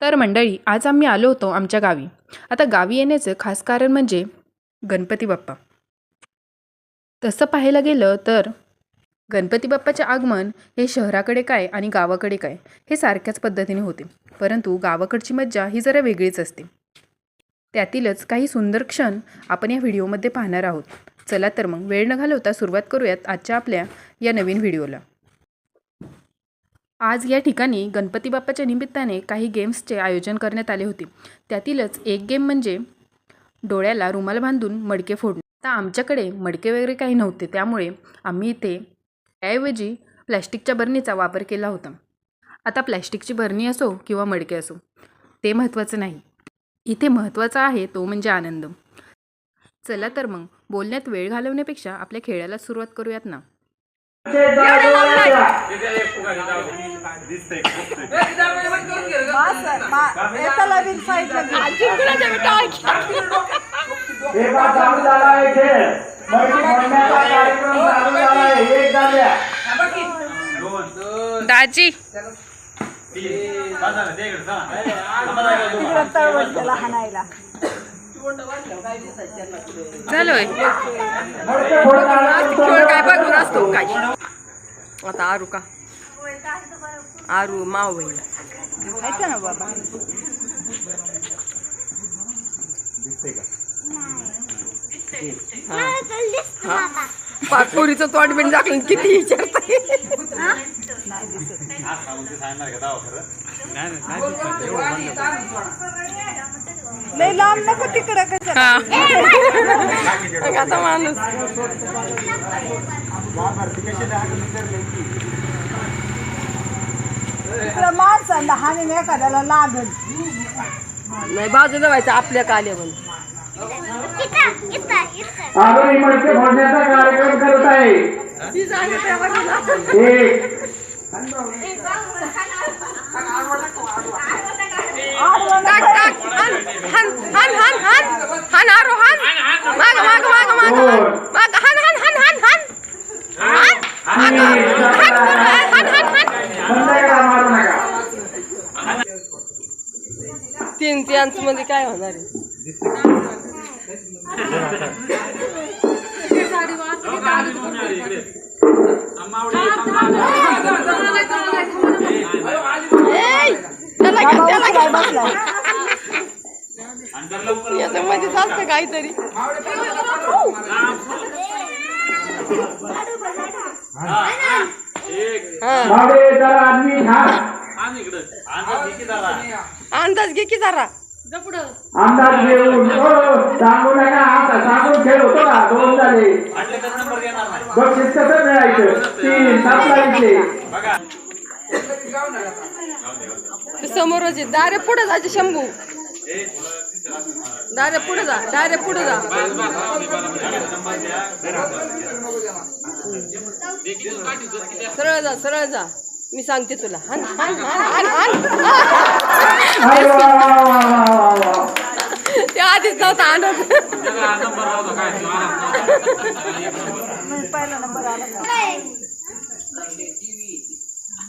तर मंडळी आज आम्ही आलो होतो आमच्या गावी. आता गावी येण्याचं खास कारण म्हणजे गणपती बाप्पा. तसं पाहायला गेलं तर गणपती बाप्पाचे आगमन हे शहराकडे काय आणि गावाकडे काय हे सारख्याच पद्धतीने होते. परंतु गावाकडची मज्जा ही जरा वेगळीच असते. त्यातीलच काही सुंदर क्षण आपण या व्हिडिओमध्ये पाहणार आहोत. चला तर मग वेळ न घालवता सुरुवात करूयात आजच्या आपल्या या नवीन व्हिडिओला. आज या ठिकाणी गणपती बाप्पाच्या निमित्ताने काही गेम्सचे आयोजन करण्यात आले होते. त्यातीलच एक गेम म्हणजे डोळ्याला रुमाल बांधून मडके फोडणे. आता आमच्याकडे मडके वगैरे काही नव्हते त्यामुळे आम्ही इथे त्याऐवजी प्लॅस्टिकच्या बरणीचा वापर केला होता. आता प्लॅस्टिकची बरणी असो किंवा मडके असो ते महत्त्वाचं नाही. इथे महत्त्वाचा आहे तो म्हणजे आनंद. चला तर मग बोलण्यात वेळ घालवण्यापेक्षा आपल्या खेळाला सुरुवात करूयात ना. दाजी. तिकडं हाणायला झालोय खेळ काय बघून असतो काय आता आरू का? आरू माव बहीण. ऐका ना बाबा. दाखलं किती विचारताय? लय लांब नको तिकडं कसं? आता माणूस. तिकडं माणसांना हानी एखाद्याला लागल. नाही बाजूला व्हायचं आपल्या काले म्हणून. आम्ही मडके फोडण्याचा कार्यक्रम करत आहे. तीन त्यांच मध्ये काय होणार आहे ए, त्याला घ्या, त्याला घ्या. बसलाय याच्यामध्येच असतं काहीतरी. मागे जरा आदमी अंदाज घे की जरा. अंदाज घेऊन. हो सांगू नका. आता सांगून खेळ होतो ना दोन झाले. बक्षीस कसं मिळायचं? तीन सात समोरच दारे पुढे जायचे शंभू. दारे पुढे जा दारे पुढे जा. सरळ जा सरळ जा. मी सांगते तुला. हान हान हान हान. हान अरे वा,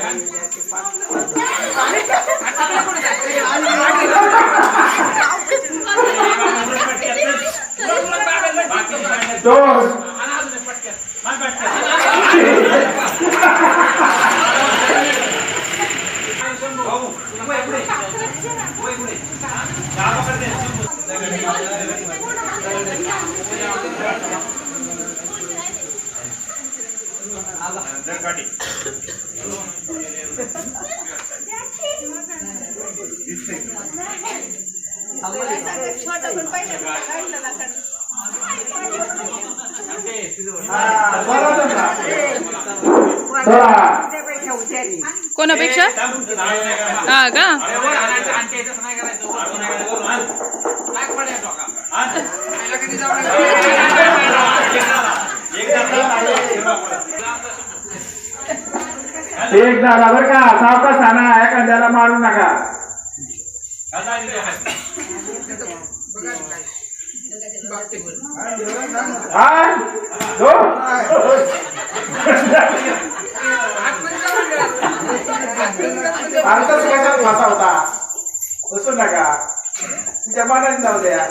एक दोन. कोणापेक्षा हा का? एक झाला बरं का सावकाश आणा एखाद्याला मारू नका. आण. कशात फासा होता बसू नका तुझ्या मनाने जाऊ द्या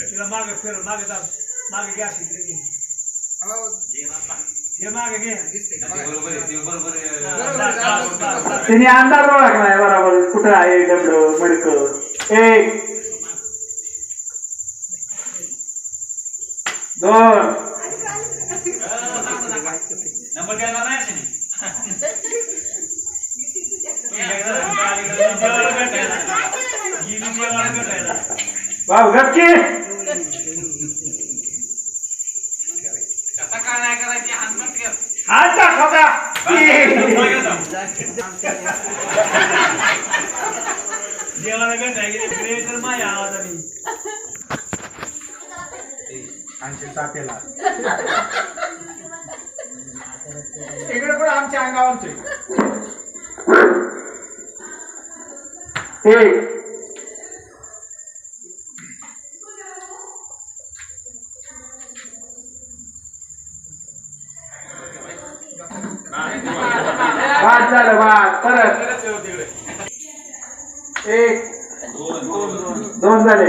तिला मागे फिर मागे जा मागे घ्या तिकडे मागे घे. तिने अंदाज ओळखलाय बरोबर. कुठं आहे डबड मडक एक दोन. नंबर देणार नाही असे भाऊ गपची हात दाखव इकडे पण आमच्या अंगावर एक बाद झालं बाद परत एक दोन झाले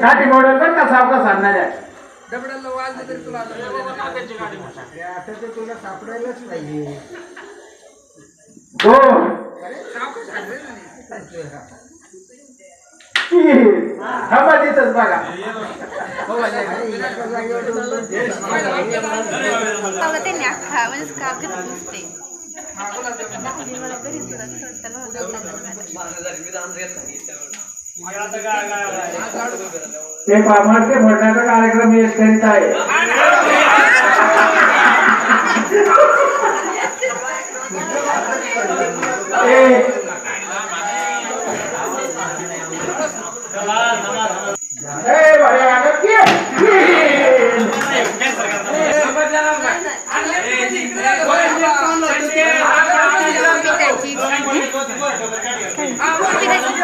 काठी मॉडेल पण का सावका सांगणार आहे. थांबा तिथंच बघा. त्यांनी अख्खा म्हणजे ते मडके फोडण्याचा कार्यक्रम यश करीत आहे. ए,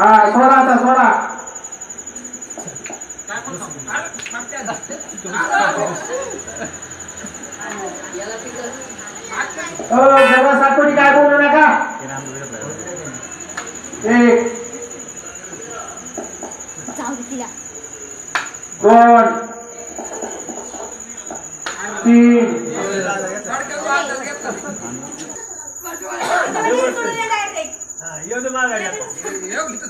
हा सोडा आता सोडा. जरा सातोडी काय बोलू नका? एक. दोन तीन येऊ दे मला गाडी.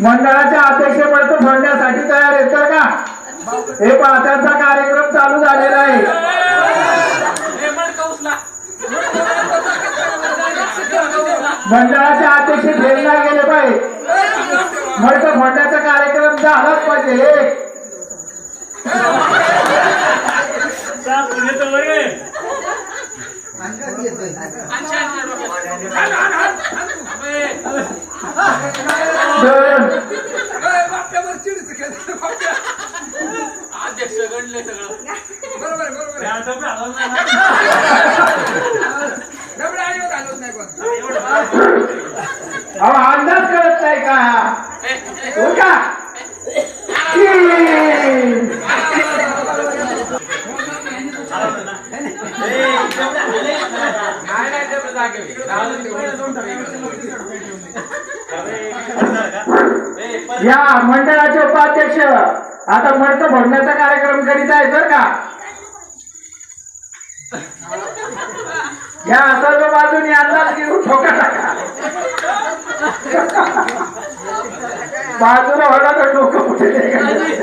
मंडळाच्या अध्यक्षपद म्हणण्यासाठी तयार आहेत तर का? हे पहा कार्यक्रम चालू झालेला आहे. मंडळाचे अध्यक्ष फेरीला गेले पाहिजे. मर्द फोडण्याचा कार्यक्रम झालाच पाहिजे एक चा पुढे तर बरे. दोन ते आता पण आलं नाही. अहो अंदाज कळत नाही का हो का तीन या मंडळाचे उपाध्यक्ष आता मडक भरण्याचा कार्यक्रम करीत आहे बर का? या सर्व बाजूनी अंदाज घेऊन ठोका टाका. बाजूला होणार तर डोकं कुठे नाही.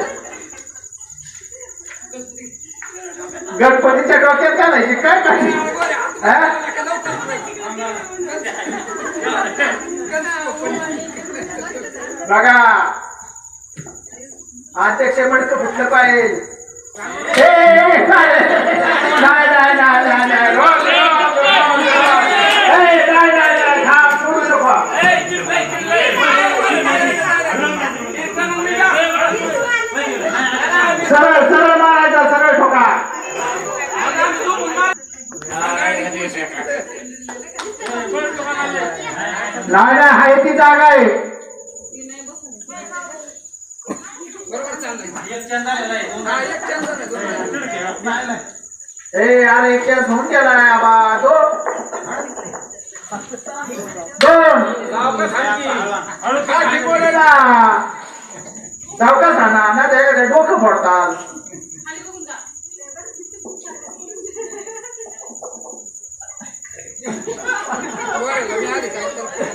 गणपतीच्या डोक्यात घालायची काय टाकी बघा. अध्यक्ष म्हणतं फुटलं पाहिजे. नाही नाही नाही नाही नाही नाही थांब सोडू नको सरळ सरळ मारायचा सरळ ठोका नाही नाही आहे ती जागा आहे. ए अरे एक केस होऊन गेलाय आबा दोन. दोन. सावकाश आणा ना त्याकडे डोकं फोडतात. तीन. चेक केलंय, चेक केलंय.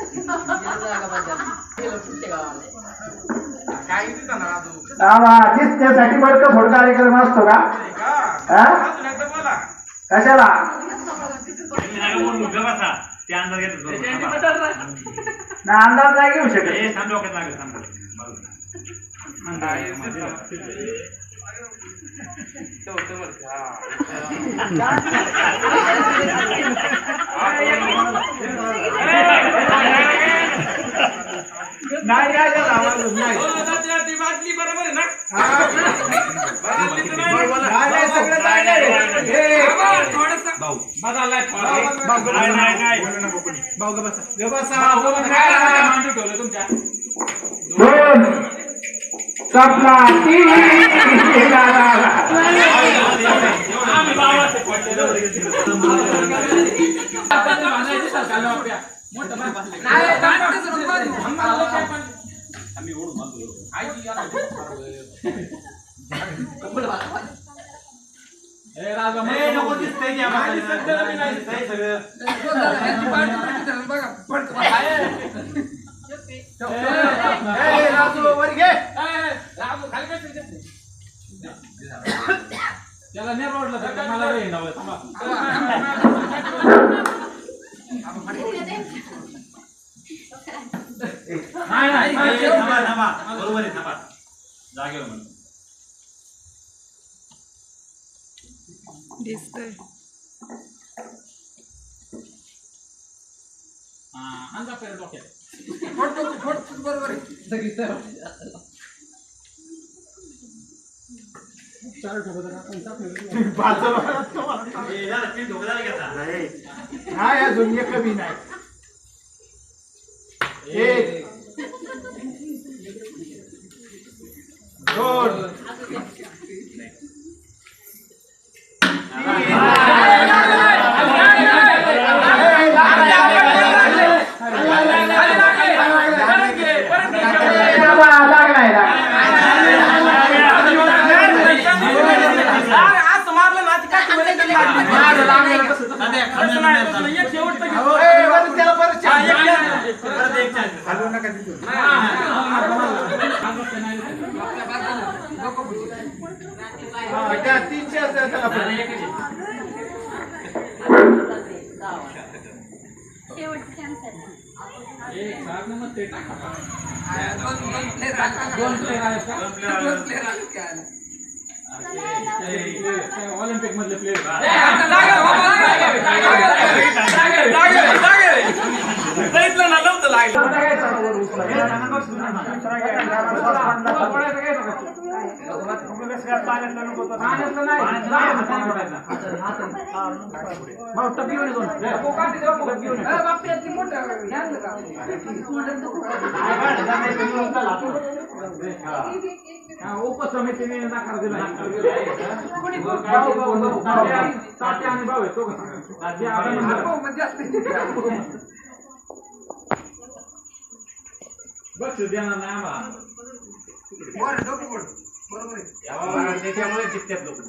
होतं, इथं. त्याला कडे होतं. त्या तिथं मारल्यामुळे बदलले आम्ही. नाही, नाही. बोलणारच नाही. बोलणारच नाही. आबा दिसण्यासाठी मडकं फोड कार्यक्रम असतो का हा? कशाला ना अंदाज नाही घेऊ शकत नाही काय त्याला आवाज होत नाही. नाही, नाही, सगळं चांगलं आहे. हे, नाही, नाही, नाही. दोन. सपना तीन त्याला नाही आवडलं तर मला नाही येणार बरोबर आहे थांबा. जागेवर हा अंदा बरोबर आहे. नाही अजून एक बी नाही एक दोन लागलाय असं मारलं ना काय तात्या, खाली नाही येत, चालेल. एक शेवटचं घे. त्याला परत हा, एक घे. परत एक chance. हलवू नका तिथून हा, त्या तीनशे असतात त्याला परत. शेवटचं chance आहे. एक सात नंबर ते टाका. दोन player आहेत का? दोन player आले. ऑलिम्पिक मधले प्लेयर उपसमितीने नकार दिला आणि भाऊ आहे तो बघ देणार नाही आम्हाला त्याच्यामुळे जिंकतात लोक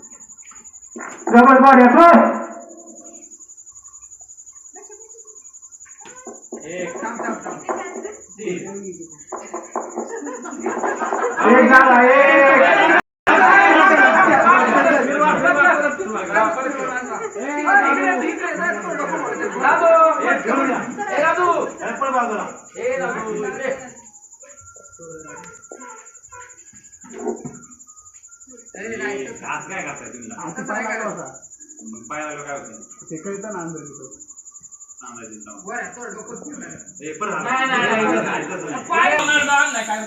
डबल बॉडी असो एक झाला एक. पण बाजूला आज काय करताय तुम्ही? मग पाय लागलं काय होतं? सांगायचं. नाही, नाही, नाही. नाही. पाय होणार नाही काय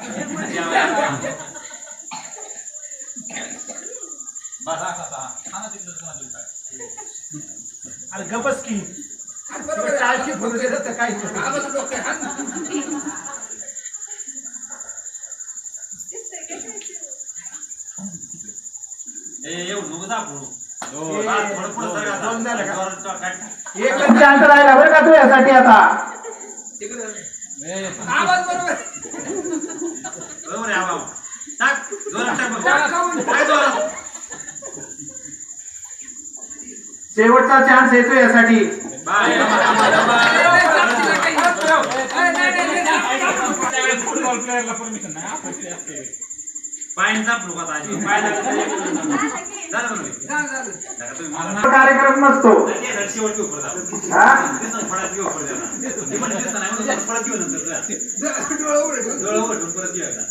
बस असा असा. सांगा तिकडं कोणाला दिलं काय. अरे गबस की. चाळशे फुलं दिलं तर काय? नको दाखवू. हा, थोडं पुढं सरका आता. दोन झालं का? जोरात काढ. एकच चान्स राहिला बरं का तुझ्यासाठी आता बरोबर आहे, आबा. टाक. जोरात टाक बघ. काय जोरात? शेवटचा चान्स येतो यासाठी बाय. त्यावेळेस फुटबॉल प्लेअरला परमिशन नाही आपलं ते असते कार्यक्रम नसतो. नाही, ते शेवट घेऊ परत आपण. हा दिसतं, फळात घेऊ परत आता. ते पण दिसतं नाही, म्हणून फळात घेऊ नंतर तुला. डोळं उघडून परत घेऊ आता.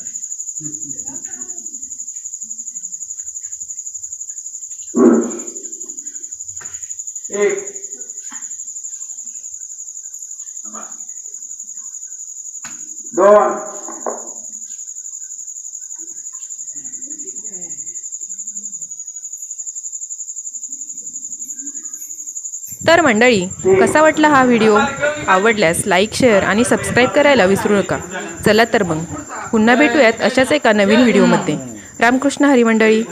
एक थांबा. दोन तर मंडळी. कसा वाटला हा व्हिडिओ? आवडल्यास लाईक शेअर आणि सबस्क्राईब करायला विसरू नका. चला तर मग पुन्हा भेटूयात अशाच एका नवीन व्हिडिओमध्ये. रामकृष्ण हरी मंडळी.